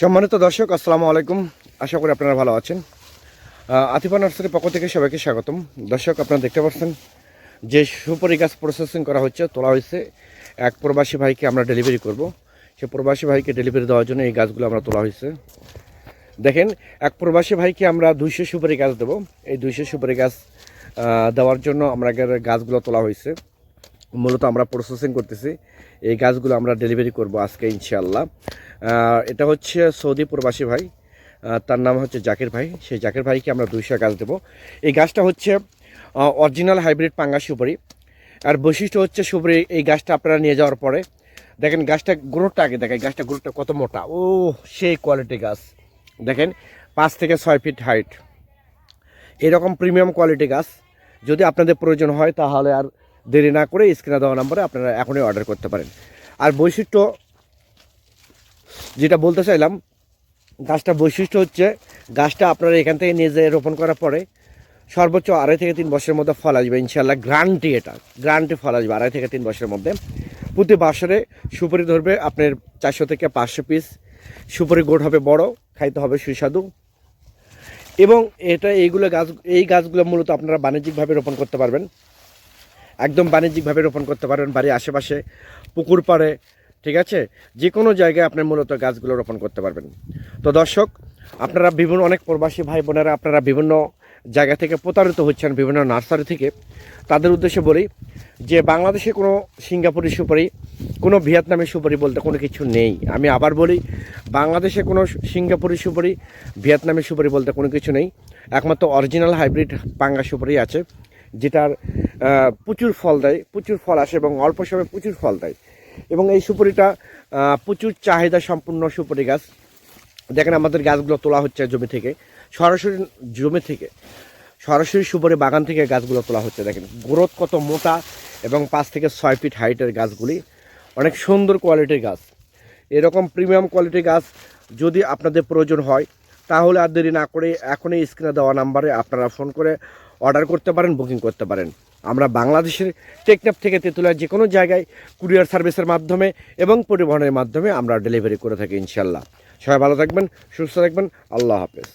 সম্মানিত দর্শক, আসসালামু আলাইকুম। আশা করি আপনারা ভালো আছেন। আতিফা নার্সারির পক্ষ থেকে সবাইকে স্বাগতম। দর্শক, আপনারা দেখতে পাচ্ছেন যে সুপারি গাছ প্রসেসিং করা হচ্ছে, তোলা হয়েছে। এক প্রবাসী ভাইকে আমরা ডেলিভারি করব। সে প্রবাসী ভাইকে ডেলিভারি দেওয়ার জন্য এই গাছগুলো আমরা তোলা হয়েছে। দেখেন, এক প্রবাসী ভাইকে আমরা দুইশো সুপারি গাছ দেবো। এই দুইশো সুপারি গাছ দেওয়ার জন্য আমরা গাছগুলো তোলা হয়েছে। মূলত আমরা প্রসেসিং করতেছি। এই গাছগুলো আমরা ডেলিভারি করব আজকে ইনশাআল্লাহ। আহ, এটা হচ্ছে সৌদি প্রবাসী ভাই। তার নাম হচ্ছে জাকির ভাই। সেই জাকির ভাইকে আমরা দুইশো গাছ দেবো। এই গাছটা হচ্ছে অরিজিনাল হাইব্রিড পাঙ্গা সুপারি। আর বৈশিষ্ট্য হচ্ছে সুপারি এই গাছটা আপনারা নিয়ে যাওয়ার পরে দেখেন গাছটা গ্রোথটা আগে দেখেন গাছটা গ্রোথটা কত মোটা। ও সেই কোয়ালিটি গাছ। দেখেন পাঁচ থেকে ছয় ফিট হাইট এরকম প্রিমিয়াম কোয়ালিটি গাছ। যদি আপনাদের প্রয়োজন হয় তাহলে আর দেরি না করে স্ক্রিনে দেওয়া নম্বরে আপনারা এখনই অর্ডার করতে পারেন। আর বৈশিষ্ট্য যেটা বলতে চাইলাম গাছটা বৈশিষ্ট্য হচ্ছে গাছটা আপনারা এখান থেকে নিয়ে যেয়ে রোপণ করার পরে সর্বোচ্চ আড়াই থেকে তিন বছরের মধ্যে ফল আসবে ইনশাল্লাহ গ্রান্টি এটা গ্রান্টি ফল আসবে আড়াই থেকে তিন বছরের মধ্যে। প্রতি বছরে সুপারি ধরবে আপনার চারশো থেকে পাঁচশো পিস সুপারি গোট হবে বড়, খাইতে হবে সুস্বাদু। এবং এটা এইগুলো গাছ, এই গাছগুলো মূলত আপনারা বাণিজ্যিকভাবে রোপণ করতে পারবেন। একদম বাণিজ্যিকভাবে রোপণ করতে পারবেন বাড়ির আশেপাশে, পুকুর পাড়ে, ঠিক আছে? যে কোনো জায়গায় আপনি মূলত গাছগুলো রোপণ করতে পারবেন। তো দর্শক, আপনারা বিভিন্ন, অনেক প্রবাসী ভাই বোনেরা, আপনারা বিভিন্ন জায়গা থেকে প্রতারিত হচ্ছেন, বিভিন্ন নার্সারি থেকে। তাদের উদ্দেশ্যে বলি যে, বাংলাদেশে কোনো সিঙ্গাপুরি সুপারি, কোনো ভিয়েতনামি সুপারি বলতে কোনো কিছু নেই। আমি আবার বলি, বাংলাদেশে কোনো সিঙ্গাপুরি সুপারি ভিয়েতনামি সুপারি বলতে কোনো কিছু নেই। একমাত্র অরিজিনাল হাইব্রিড পাঙ্গা সুপারি আছে। যেটার প্রচুর ফল দেয়, প্রচুর ফল আসে এবং অল্প সময়ে প্রচুর ফল দেয়। এবং এই সুপারিটা প্রচুর চাহিদা সম্পূর্ণ সুপারি গাছ। দেখেন আমাদের গাছগুলো তোলা হচ্ছে জমি থেকে। সরাসরি জমি থেকে, সরাসরি সুপারি বাগান থেকে গাছগুলো তোলা হচ্ছে। দেখেন, গ্রোথ কত মোটা এবং পাঁচ থেকে ছয় ফিট হাইটের গাছগুলি। অনেক সুন্দর কোয়ালিটির গাছ। এরকম প্রিমিয়াম কোয়ালিটির গাছ যদি আপনাদের প্রয়োজন হয় তাহলে আর দেরি না করে এখনই স্ক্রিনে দেওয়া নাম্বারে আপনারা ফোন করে অর্ডার করতে পারেন বুকিং করতে পারেন। আমরা বাংলাদেশের টেকনাফ থেকে তেতুলার যে কোনো জায়গায় কুরিয়ার সার্ভিসের মাধ্যমে এবং পরিবহনের মাধ্যমে আমরা ডেলিভারি করে থাকি ইনশাল্লাহ সবাই ভালো থাকবেন, সুস্থ থাকবেন, আল্লাহ হাফেজ।